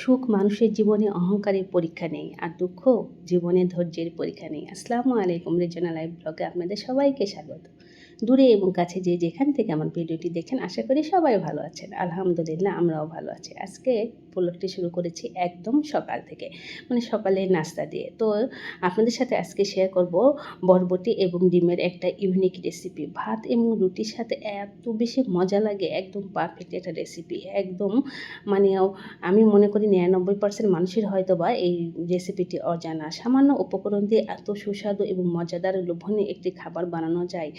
সুখ মানুষের জীবনে অহংকারের পরীক্ষা নেই আর দুঃখ জীবনে ধৈর্যের পরীক্ষা নেই। আসসালামু আলাইকুম রেজনা লাইভ ব্লগে আপনাদের সবাইকে স্বাগত। দূরে এবং কাছে যে যেখান থেকে আমার ভিডিওটি দেখেন আশা করি সবাই ভালো আছেন। আলহামদুলিল্লাহ, আমরাও ভালো আছি। আজকে ব্লগটি শুরু করেছি একদম সকাল থেকে মানে সকালে নাস্তা দিয়ে। তো আপনাদের সাথে আজকে শেয়ার করব বরবটি এবং ডিমের একটা ইউনিক রেসিপি ভাত এবং রুটির সাথে এত বেশি মজা লাগে, একদম পারফেক্ট একটা রেসিপি একদম মানে আমি মনে করি নিরানব্বই পার্সেন্ট মানুষের হয়তো বা এই রেসিপিটি অজানা। সামান্য উপকরণ দিয়ে এত সুস্বাদু এবং মজাদার লোভনীয় একটি খাবার বানানো যায়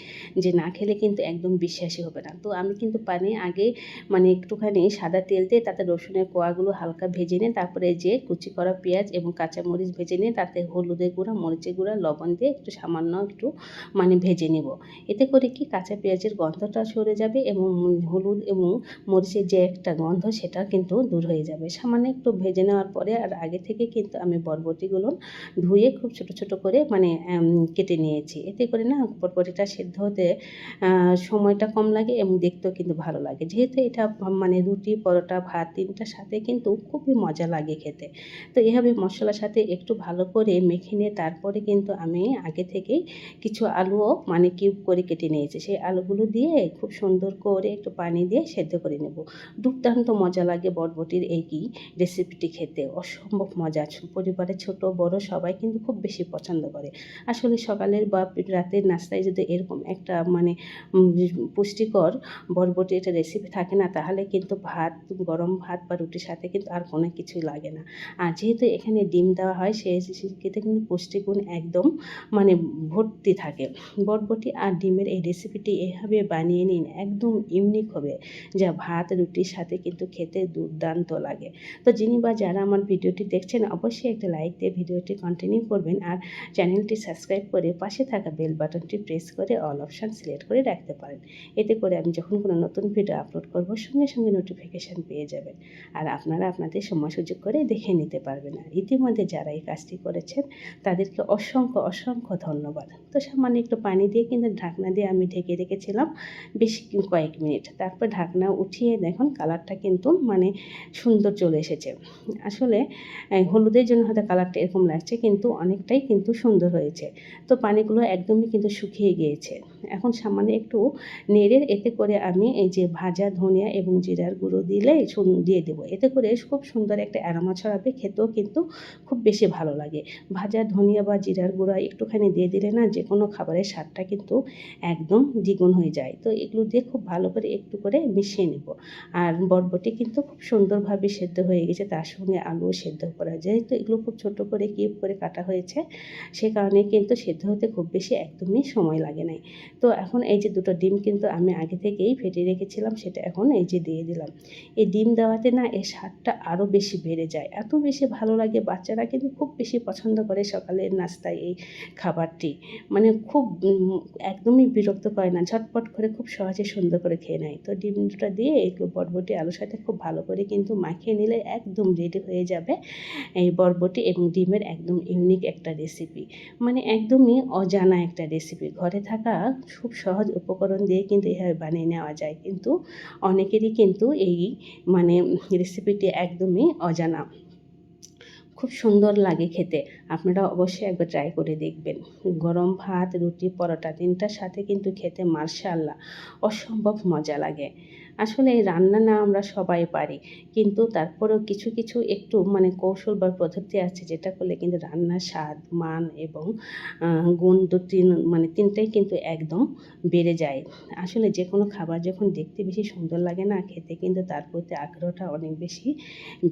যে না খেলে কিন্তু একদম বিশ্বাসী হবে না। তো আমি কিন্তু পানি আগে মানে একটুখানি সাদা তেল দিয়ে তাতে রসুনের কোয়াগুলো হালকা ভেজে নিয়ে তারপরে যে কুচি করা পেঁয়াজ এবং কাঁচামরিচ ভেজে নিয়ে তাতে হলুদের গুঁড়া, মরিচের গুঁড়া, লবণ দিয়ে একটু সামান্য একটু মানে ভেজে নেব। এতে করে কি কাঁচা পেঁয়াজের গন্ধটা সরে যাবে এবং হলুদ এবং মরিচের যে একটা গন্ধ সেটা কিন্তু দূর হয়ে যাবে। সামান্য একটু ভেজে নেওয়ার পরে আর আগে থেকে কিন্তু আমি বরবটিগুলো ধুয়ে খুব ছোট ছোট করে মানে কেটে নিয়েছি। এতে করে না বরবটিটা সেদ্ধ হতে সময়টা কম লাগে এবং দেখতেও কিন্তু ভালো লাগে। যেহেতু এটা মানে রুটি, পরোটা, ভাত তিনটার সাথে কিন্তু খুবই মজা লাগে খেতে। তো এভাবে মশলার সাথে একটু ভালো করে মেখে নিয়ে তারপরে কিন্তু আমি আগে থেকেই কিছু আলুও মানে কিউব করে কেটে নিয়েছি। সেই আলুগুলো দিয়ে খুব সুন্দর করে একটু পানি দিয়ে সেদ্ধ করে নেব। দুর্দান্ত মজা লাগে বটবটির এই কি রেসিপিটি খেতে। অসম্ভব মজা। পরিবারের ছোট, বড় সবাই কিন্তু খুব বেশি পছন্দ করে। আসলে সকালের বা রাতের নাস্তায় যদি এরকম একটা মানে পুষ্টিকর বরবটি এটা রেসিপি থাকে না, তাহলে কিন্তু ভাত, গরম ভাত বা রুটির সাথে কিন্তু আর কোনো কিছুই লাগে না। আর যেহেতু এখানে ডিম দেওয়া হয় সেই সেক্ষেত্রে কিন্তু পুষ্টিগুণ একদম মানে ভর্তি থাকে। বরবটি আর ডিমের এই রেসিপিটি এভাবে বানিয়ে নিন, একদম ইউনিক হবে, যা ভাত, রুটির সাথে কিন্তু খেতে দুর্দান্ত লাগে। তো যিনি বা যারা আমার ভিডিওটি দেখছেন, অবশ্যই একটা লাইক দিয়ে ভিডিওটি কন্টিনিউ করবেন আর চ্যানেলটি সাবস্ক্রাইব করে পাশে থাকা বেল বাটনটি প্রেস করে অল অপশান সিলেক্ট করে রাখতে পারেন। এতে করে আমি যখন কোনো নতুন ভিডিও আপলোড করব, সঙ্গে সঙ্গে নোটিফিকেশান পেয়ে যাবেন। আর আপনারা আপনাদের সময় সুযোগ করে দেখে নিতে পারবেন। আর ইতিমধ্যে যারা এই কাজটি করেছেন, তাদেরকে অসংখ্য অসংখ্য ধন্যবাদ। তো সামান্য একটু পানি দিয়ে কিন্তু ঢাকনা দিয়ে আমি ঢেকে রেখেছিলাম বেশ কয়েক মিনিট। তারপর ঢাকনা উঠিয়ে দেখুন কালারটা কিন্তু মানে সুন্দর চলে এসেছে। আসলে হলুদের জন্য হয়তো কালারটা এরকম লাগছে, কিন্তু অনেকটাই কিন্তু সুন্দর হয়েছে। তো পানিগুলো একদমই কিন্তু শুকিয়ে গিয়েছে। এখন সামান্য একটু নেড়ে এতে করে আমি এই যে ভাজা ধনিয়া এবং জিরার গুঁড়ো দিলে দিয়ে দেবো। এতে করে খুব সুন্দর একটা অ্যারোমা ছড়াবে, খেতেও কিন্তু খুব বেশি ভালো লাগে। ভাজা ধনিয়া বা জিরার গুঁড়া একটুখানি দিয়ে দিলে না যে কোনো খাবারের স্বাদটা কিন্তু একদম দ্বিগুণ হয়ে যায়। তো এগুলো দিয়ে খুব ভালো করে একটু করে মিশিয়ে নেব। আর বরবটি কিন্তু খুব সুন্দরভাবে সেদ্ধ হয়ে গেছে, তার সঙ্গে আলুও সেদ্ধ করা যায়। তো এগুলো খুব ছোট করে কিউব করে কাটা হয়েছে, সে কারণে কিন্তু সেদ্ধ হতে খুব বেশি একদমই সময় লাগে নাই। তো এখন এই যে দুটো ডিম কিন্তু আমি আগে থেকেই ফেটে রেখেছিলাম, সেটা এখন এই যে দিয়ে দিলাম। এই ডিম দেওয়াতে না এর স্বাদটা আরও বেশি বেড়ে যায়। এত বেশি ভালো লাগে বাচ্চারা কিন্তু খুব বেশি পছন্দ করে সকালের নাস্তায় এই খাবারটি। মানে খুব একদমই বিরক্ত করে না, ঝটপট করে খুব সহজে সুন্দর করে খেয়ে নেয়। তো ডিমটা দিয়ে একটু বরবটি আলুর সাথে খুব ভালো করে কিন্তু মাখিয়ে নিলে একদম রেডি হয়ে যাবে এই বরবটি এবং ডিমের একদম ইউনিক একটা রেসিপি। মানে একদমই অজানা একটা রেসিপি। ঘরে থাকা খুব সহজ উপকরণ দিয়ে কিন্তু এভাবে বানিয়ে নেওয়া যায়। কিন্তু অনেকেরই কিন্তু এই মানে রেসিপিটি একদমই অজানা। খুব সুন্দর লাগে খেতে। আপনারা অবশ্যই একবার ট্রাই করে দেখবেন। গরম ভাত, রুটি, পরোটা তিনটার সাথে কিন্তু খেতে মার্শাল্লাহ অসম্ভব মজা লাগে। আসলে রান্না না আমরা সবাই পারি। কিন্তু তারপরেও কিছু কিছু একটু মানে কৌশল বা পদ্ধতি আছে যেটা করলে কিন্তু রান্নার স্বাদ, মান এবং গুণ দু তিন মানে তিনটাই কিন্তু একদম বেড়ে যায়। আসলে যে কোনো খাবার যখন দেখতে বেশি সুন্দর লাগে না, খেতে কিন্তু তার প্রতি আগ্রহটা অনেক বেশি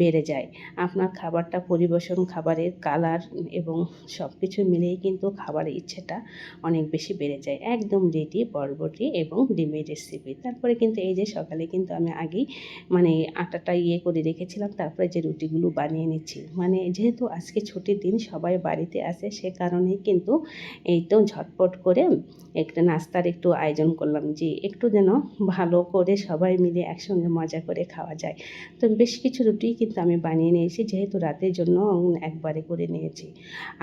বেড়ে যায়। আপনার খাবারটা পরিবেশন, খাবারের কালার এবং সব কিছু মিলেই কিন্তু খাবারের ইচ্ছেটা অনেক বেশি বেড়ে যায়। একদম রেডি, বরবটি এবং ডিমের রেসিপি তারপরে কিন্তু এই যে সকালে সকালে কিন্তু আমি আগেই মানে আটাটা ইয়ে করে রেখেছিলাম, তারপরে যে রুটিগুলো বানিয়ে নিচ্ছি। মানে যেহেতু আজকে ছুটির দিন, সবাই বাড়িতে আসে, সে কারণে কিন্তু এই তো ঝটপট করে একটা নাস্তার একটু আয়োজন করলাম যে একটু যেন ভালো করে সবাই মিলে একসঙ্গে মজা করে খাওয়া যায়। তো বেশ কিছু রুটি কিন্তু আমি বানিয়ে নিয়েছি, যেহেতু রাতের জন্য একবারে করে নিয়েছি।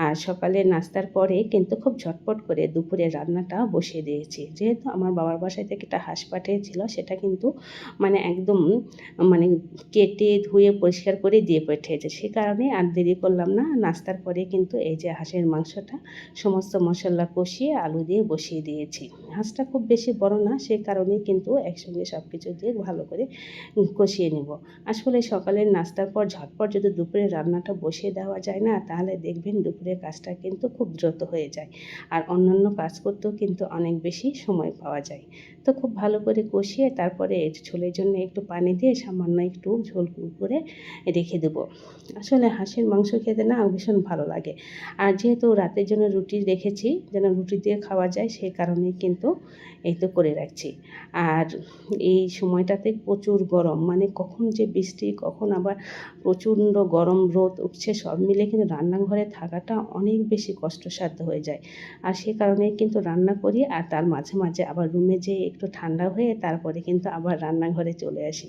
আর সকালে নাস্তার পরে কিন্তু খুব ঝটপট করে দুপুরে রান্নাটা বসিয়ে দিয়েছি। যেহেতু আমার বাবার বাসায় থেকে একটা হাঁস পাঠিয়েছিল, সেটা কিন্তু মানে একদম মানে কেটে ধুয়ে পরিষ্কার করে দিয়ে পাঠিয়েছে। সে কারণে আর দেরি করলাম না। নাস্তার পরে কিন্তু এই যে হাঁসের মাংসটা সমস্ত মশলা কষিয়ে আলু দিয়ে বসিয়ে দিয়েছি। হাঁসটা খুব বেশি বড় না, সে কারণেই কিন্তু একসঙ্গে সব কিছু দিয়ে ভালো করে কষিয়ে নেব। আসলে সকালের নাস্তার পর ঝটপট যদি দুপুরে রান্নাটা বসিয়ে দেওয়া যায় না, তাহলে দেখবেন দুপুরের কাজটা কিন্তু খুব দ্রুত হয়ে যায়। আর অন্যান্য কাজ করতেও কিন্তু অনেক বেশি সময় পাওয়া যায়। তো খুব ভালো করে কষিয়ে তারপরে ঝোলের জন্য একটু পানি দিয়ে সামান্য একটু ঝোল করে রেখে দেবো। আসলে হাঁসের মাংস খেতে না ভীষণ ভালো লাগে। আর যেহেতু রাতের জন্য রুটি রেখেছি, যেন রুটি দিয়ে খাওয়া যায় সেই কারণেই কিন্তু এই তো করে রাখছি। আর এই সময়টাতে প্রচুর গরম মানে কখন যে বৃষ্টি, কখন আবার প্রচণ্ড গরম রোদ উঠছে, সব মিলে কিন্তু রান্নাঘরে থাকাটা অনেক বেশি কষ্টসাধ্য হয়ে যায়। আর সে কারণেই কিন্তু রান্না করি, আর তার মাঝে মাঝে আবার রুমে যেয়ে একটু ঠান্ডা হয়ে তারপরে কিন্তু আবার রান্নাঘরে চলে আসি।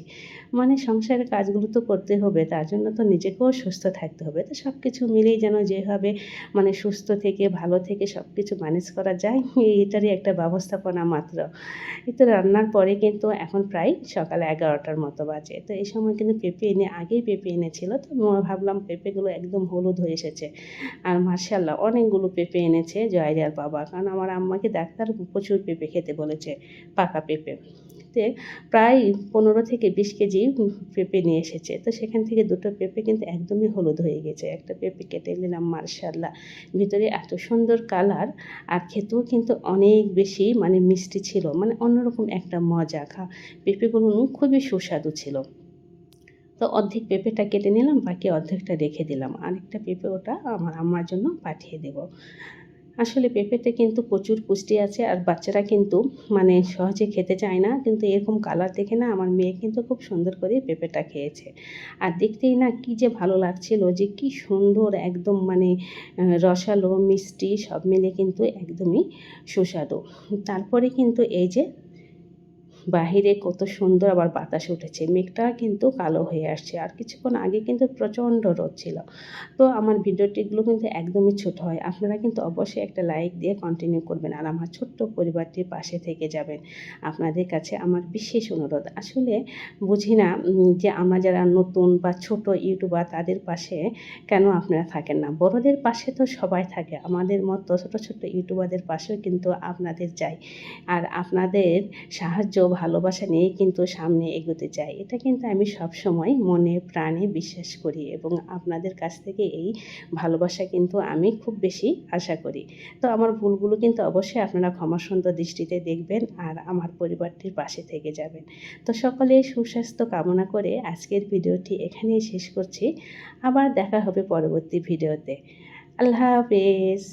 মানে সংসারের কাজগুলো তো করতে হবে, তার জন্য তো নিজেকেও সুস্থ থাকতে হবে। তো সব কিছু মিলেই যেন যেভাবে মানে সুস্থ থেকে, ভালো থেকে সব কিছু ম্যানেজ করা যায়, এটারই একটা ব্যবস্থাপনা মাত্র। তো রান্নার পরে কিন্তু এখন প্রায় সকাল এগারোটার মতো বাজে। তো এই সময় কিন্তু পেঁপে এনে, আগেই পেঁপে এনেছিল, তো ভাবলাম পেঁপেগুলো একদম হলুদ হয়ে এসেছে। আর মার্শাল্লাহ অনেকগুলো পেঁপে এনেছে জয়রিয়ার বাবা। কারণ আমার আম্মাকে ডাক্তার প্রচুর পেঁপে খেতে বলেছে, পাকা পেঁপে। তে প্রায় পনেরো থেকে বিশ কেজি পেঁপে নিয়ে এসেছে। তো সেখান থেকে দুটো পেঁপে কিন্তু একদমই হলুদ হয়ে গেছে। একটা পেঁপে কেটে নিলাম মার্শাল্লাহ ভিতরে এত সুন্দর কালার আর খেতেও কিন্তু অনেক বেশি মানে মিষ্টি ছিল। মানে অন্যরকম একটা মজা খা পেঁপেগুলো খুবই সুস্বাদু ছিল। তো অর্ধেক পেঁপেটা কেটে নিলাম, বাকি অর্ধেকটা রেখে দিলাম। আরেকটা পেঁপে ওটা আমার আমার জন্য পাঠিয়ে দেব। আসলে পেঁপেতে কিন্তু প্রচুর পুষ্টি আছে আর বাচ্চারা কিন্তু মানে সহজে খেতে চায় না। কিন্তু এরকম কালার দেখে না আমার মেয়ে কিন্তু খুব সুন্দর করে পেঁপেটা খেয়েছে। আর দেখতেই না কি যে ভালো লাগছিল যে কি সুন্দর একদম মানে রসালো, মিষ্টি সব মিলে কিন্তু একদমই সুস্বাদু। তারপরে কিন্তু এই যে বাহিরে কত সুন্দর আবার বাতাস উঠেছে। মেঘটা কিন্তু কালো হয়ে আসছে। আর কিছুক্ষণ আগে কিন্তু প্রচণ্ড রোদ ছিল। তো আমার ভিডিওটিগুলো কিন্তু একদমই ছোট হয়। আপনারা কিন্তু অবশ্যই একটা লাইক দিয়ে কন্টিনিউ করবেন আর আমার ছোট্ট পরিবারটির পাশে থেকে যাবেন। আপনাদের কাছে আমার বিশেষ অনুরোধ। আসলে বুঝি না যে আমরা যারা নতুন বা ছোট ইউটিউবার, তাদের পাশে কেন আপনারা থাকেন না? বড়দের পাশে তো সবাই থাকে। আমাদের মতো ছোট ছোট ইউটিউবারদের পাশেও কিন্তু আপনাদের চাই আর আপনাদের সাহায্য ভালোবাসা নিয়েই কিন্তু সামনে এগোতে চাই। এটা কিন্তু আমি সব সময় মনে প্রাণে বিশ্বাস করি এবং আপনাদের কাছ থেকে এই ভালোবাসা কিন্তু আমি খুব বেশি আশা করি। তো আমার ভুলগুলো কিন্তু অবশ্যই আপনারা ক্ষমা সুন্দর দৃষ্টিতে দেখবেন আর আমার পরিবারটির পাশে থেকে যাবেন। তো সকলে সুস্বাস্থ্য কামনা করে আজকের ভিডিওটি এখানেই শেষ করছি। আবার দেখা হবে পরবর্তী ভিডিওতে। আল্লাহ হাফেজ।